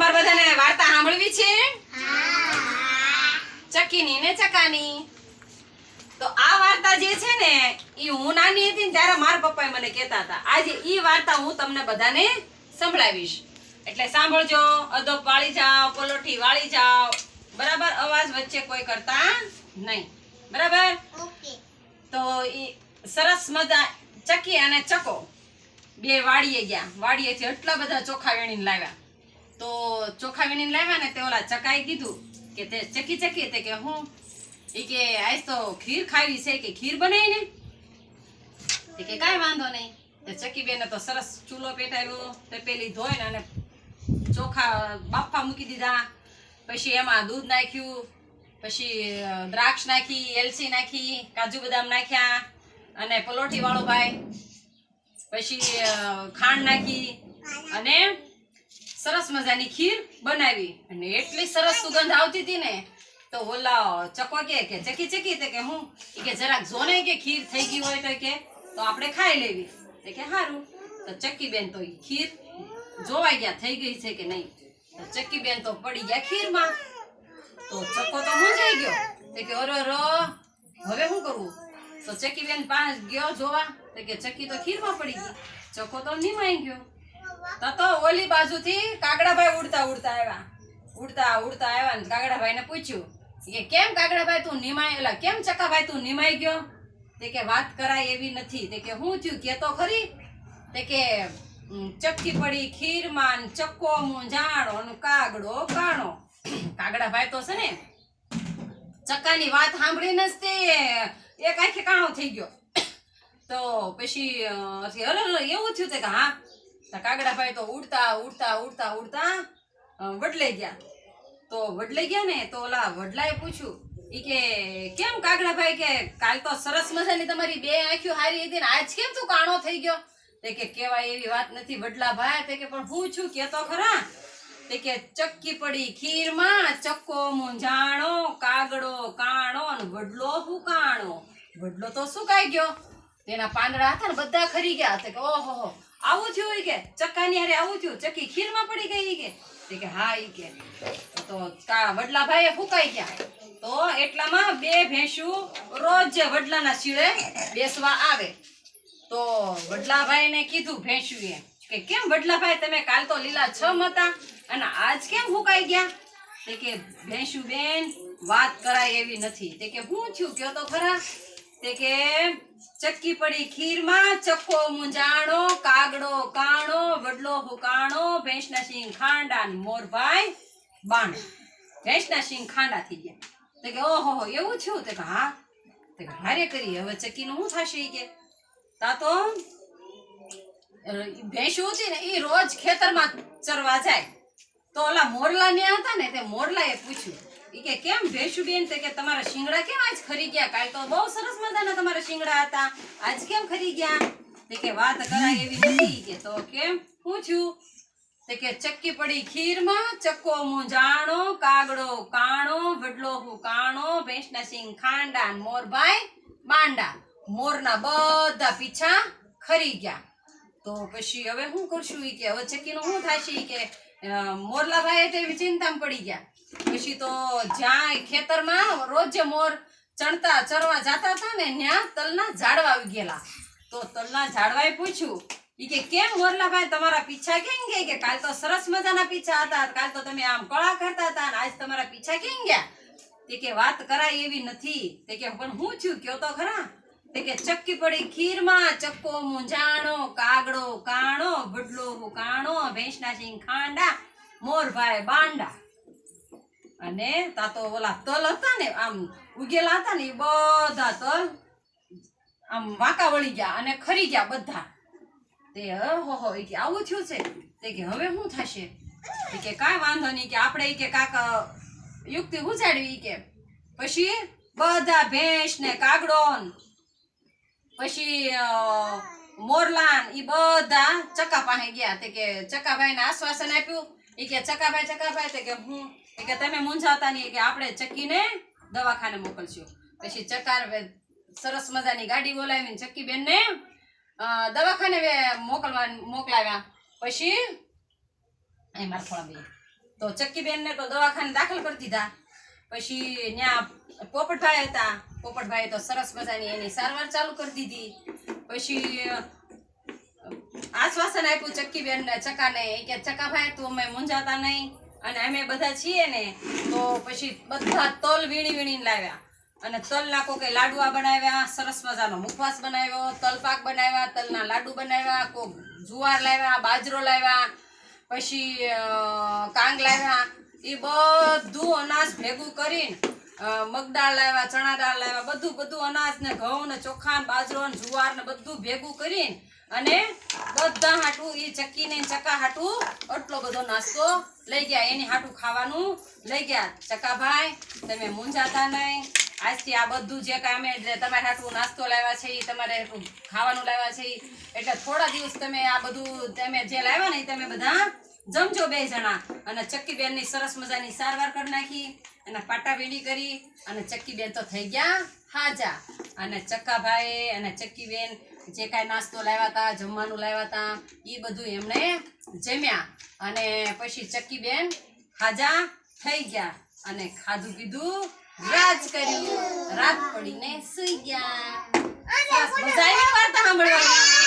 તમારે બધાને વાર્તા સાંભળવી છે? ચકીની ને ચકાની? તો આ વાર્તા જે છે ને એ હું નાની હતી ને ત્યારે મારા પપ્પાએ મને કહેતા હતા. આજે એ વાર્તા હું તમને બધાને સંભળાવીશ. એટલે સાંભળજો અધો વાળી જાઓ પલોઠી વાળી જાઓ. બરાબર? અવાજ વચ્ચે કોઈ કરતા નહીં. બરાબર? તો એ સરસ મજા ચકી અને ચકો. બે વાડીએ ગયા. વાડીએથી એટલા બધા ચોખા વીણીને લાવ્યા. તો ચોખા વીણીને લાવ્યા ને તે ઓલા ચકાઈ કીધું કે તે ચકી ચકી તે કે હું એ કે આજ તો ખીર ખાવી છે કે ખીર બનાવી ને કે કાંઈ વાંધો નહીં. તે ચકી બેને તો સરસ ચૂલો પેટાવ્યો તે પેલી ધોઈને અને ચોખા બાફા મૂકી દીધા. પછી એમાં દૂધ નાખ્યું, પછી દ્રાક્ષ નાખી, એલચી નાખી, કાજુ બદામ નાખ્યા અને પલોઠી વાળો ભાઈ. પછી ખાંડ નાખી અને સરસ મજાની ખીર બનાવી. અને એટલી સરસ સુગંધ આવતી હતી ને, તો ઓલા ચકો કે કે ચકી ચકી તે કે હું કે જરાક જોને કે ખીર થઈ ગઈ હોય તો કે, તો આપણે ખાઈ લેવી. તે કે સારું તો ચક્કી બેન તો ખીર જોવાઈ ગયા, થઈ ગઈ છે કે નહીં? તો ચક્કી બેન તો પડી ગયા ખીરમાં. તો ચકો તો મૂંઝાઈ ગયો. તે કે અરે રો હવે શું કરવું તો ચકી બેન પાસે ગયો જોવા. તો કે ચકી તો ખીરમાં પડી ગઈ. ચકો તો નિમાઈ ગયો. તો ઓલી બાજુથી કાગડાભાઈ ઉડતા ઉડતા આવ્યા. ઉડતા ઉડતા આવ્યા ને કાગડાભાઈને પૂછ્યું. કે કેમ કાગડાભાઈ તું નિમાય એટલે કેમ ચકાભાઈ તું નિમાઈ ગયો? તે કે વાત કરાય એવી નથી. તે કે હું થયું? કે તો ખરી? તે કે ચક્કી પડી, ખીરમાં ચક્કો મૂંઝાણો ને કાગડો કાણો. કાગડાભાઈ તો છે ને, ચક્કાની વાત સાંભળીને જ તે. એક આંખે કાણો થઈ ગયો. તો પછી અરે એવું થયું તે કે હા કાગડાભાઈ તો ઉડતા ઉડતા ઉડતા ઉડતા વડલાઈ ગયા. તો વડલાઈ ગયા ને, તો ઓલા વડલાએ પૂછ્યું, ઈ કે, કેમ કાગડાભાઈ કે કાલ તો સરસ મજાની તમારી બે આંખ્યું હારી હતી ને, આજ કેમ તું કાણો થઈ ગયો? તે કે, કેવાય એવી વાત નથી વડલાભાઈ તે કે, પણ હું છું કે ખરા. તે કે, ચક્કી પડી ખીરમાં, ચક્કો મૂંઝાણો, કાગડો કાણો ને વડલો ફૂકાણો વડલો તો સુકાઈ ગયો. તેના પાંદડા હતા ને, બધા ખરી ગયા. તે કે, ઓહો આવું થયું ઈ કે? ચક્કાની હારે આવું થયું, ચક્કી ખીરમાં પડી ગઈ કે? હા, ઈ કે. તો કા વડલાભાઈએ ફૂકાઈ ગયા. તો એટલામાં બે ભેંસું રોજ વડલાના શીળે બેસવા આવે. તો વડલાભાઈને કીધું ભેંસુએ કે, કેમ વડલાભાઈ, તમે કાલ તો લીલા છમ હતા અને આજ કેમ ફૂંકાઈ ગયા? તે કે ભેંસુ બેન વાત કરાય એવી નથી. કે, હું થયું? કયો તો ખરા? તે કે ચક્કી પડી ખીરમાં ચક્કો મુંજાણો કાગડો કાણો વડલો હુકાણો ભેંસના સિંગ ખાંડા ને મોરભાઈ બાણ ભેંસના સિંહ ખાંડા થઈ ગયા તે કે ઓહો એવું થયું? તે કે હા. તે કે હારે કરી, હવે ચક્કીનું શું થશે કે? તા તો ભેંસું હતી ને એ રોજ ખેતરમાં ચરવા જાય. તો ઓલા મોરલા ન્યા હતા ને, તે મોરલાએ પૂછ્યું ઈ કે કેમ ભેંસુ બેન તે કે તમારા શિંગડા કેમ આજ ખરી ગયા? કાલ તો બહુ સરસ મજાના તમારા શિંગડા હતા. આજ કેમ ખરી ગયા? તે કે વાત કરાય એવી નથી. કે તો કેમ? પૂછ્યું તે કે ચક્કી પડી ખીરમાં, ચક્કો મુંજાણો કાગડો કાણો વડલો હુકાણો ભેંસના સિંગ ખાંડા, મોરભાઈ બાંડા મોરના બધા પીછા ખરી ગયા. તો પછી હવે શું કરશું? કે હવે ચક્કીનું શું થશે? કે મોરલાભાઈ તો એવી ચિંતામાં પડી ગયા. પછી તો જ્યાં ખેતરમાં, રોજ મોર ચણતા, ચરવા જાતા હતા ને ત્યાં તલના ઝાડવા આવી ગયેલા. તો તલના ઝાડવાએ પૂછ્યું, ઈ કે, કેમ મોરલાભાઈ, તમારા પીછા કેમ ગયા? કે કાલ તો સરસ મજાના પીછા હતા કાલ તો તમે આમ કળા કરતા હતા અને આજ તમારા પીછા કેમ ગયા? તે કે, વાત કરાય એવી નથી. તે કે, પણ હું છું, કયો તો ખરા? તે કે, ચક્કી પડી ખીરમાં, ચક્કો મૂંઝાણો, કાગડો કાણો, ભડલો કાણો, ભેંસના સિંહ ખાંડા, મોરભાઈ બાંડા. અને તા તો ઓલા તલ હતા ને, આમ ઉગેલા હતા ને, એ બધા તલ આમ વાંકા વળી ગયા અને ખરી ગયા બધા. તે હો હો એ કે આવું થયું છે. તે કે હવે શું થશે? એ કે કાંઈ વાંધો નહીં, કે આપણે કે કાક યુક્તિ ઉજાડવી કે. પછી બધા ભેંસ ને કાગડો પછી મોરલાન એ બધા ચકા પાસે ગયા. તે કે ચકાભાઈ ને આશ્વાસન આપ્યું. એ કે ચકાભાઈ ચકાભાઈ, તે કે હું કે તમે મૂંઝાતા નહીં કે આપણે ચક્કીને દવાખાને મોકલશું. પછી ચકાર સરસ મજાની ગાડી બોલાવીને ચક્કી બેનને દવાખાને મોકલવા મોકલાવ્યા. પછી એ મારા થોડા તો ચક્કીબેનને તો દવાખાને દાખલ કરી દીધા. પછી ત્યાં પોપટભાઈ હતા. પોપટભાઈએ તો સરસ મજાની એની સારવાર ચાલુ કરી દીધી. પછી આશ્વાસન આપ્યું ચક્કીબેન ને ચકાને કે, ચકાભાઈ, તું અમે મૂંઝાતા નહીં. અને અમે બધા છીએ ને, તો પછી બધા તલ વીણી વીણીને લાવ્યા. અને તલના કોકે લાડવા બનાવ્યા, સરસ મજાનો મુખવાસ બનાવ્યો તલપાક બનાવ્યા, તલના લાડુ બનાવ્યા, કોક જુવાર લાવ્યા, બાજરો લાવ્યા, પછી કાંગ લાવ્યા. એ બધું અનાજ ભેગું કરીને મગદાળ લાવ્યા, ચણા દાળ લાવ્યા, બધું બધું અનાજ ને ઘઉં ને ચોખા ને બાજરો ને જુવાર ને બધું ભેગું કરીને અને બધા હાટું એ ચક્કી ને ચકા હાટું. આટલો બધો નાસ્તો. લઈ ગયા, એની હાટું ખાવાનું. લઈ ગયા ચકાભાઈ તમે મૂંઝાતા નહીં. આજથી આ બધું જે કામે તમારે હાટું નાસ્તો લાવ્યા છે એ તમારે હાટું ખાવાનું લાવ્યા છે એટલે થોડા દિવસ તમે આ બધું તમે જે લાવ્યા ને તમે બધા જમજો બે જણા. અને ચક્કીબેનની સરસ મજાની સારવાર કરી નાખી, અને પાટા વીડી કરી, અને ચક્કીબેન તો થઈ ગયા હાજા અને ચક્કાભાઈ અને ચક્કીબેન જે કાંઈ નાસ્તો લાવ્યા હતા, જમવાનું લાવ્યા હતા એ બધું એમણે જમ્યા. અને પછી ચક્કીબેન હાજા થઈ ગયા અને ખાધું પીધું રાજ કર્યું. રાત પડીને સુઈ ગયા. મજા આવી વાર્તા સાંભળવાની?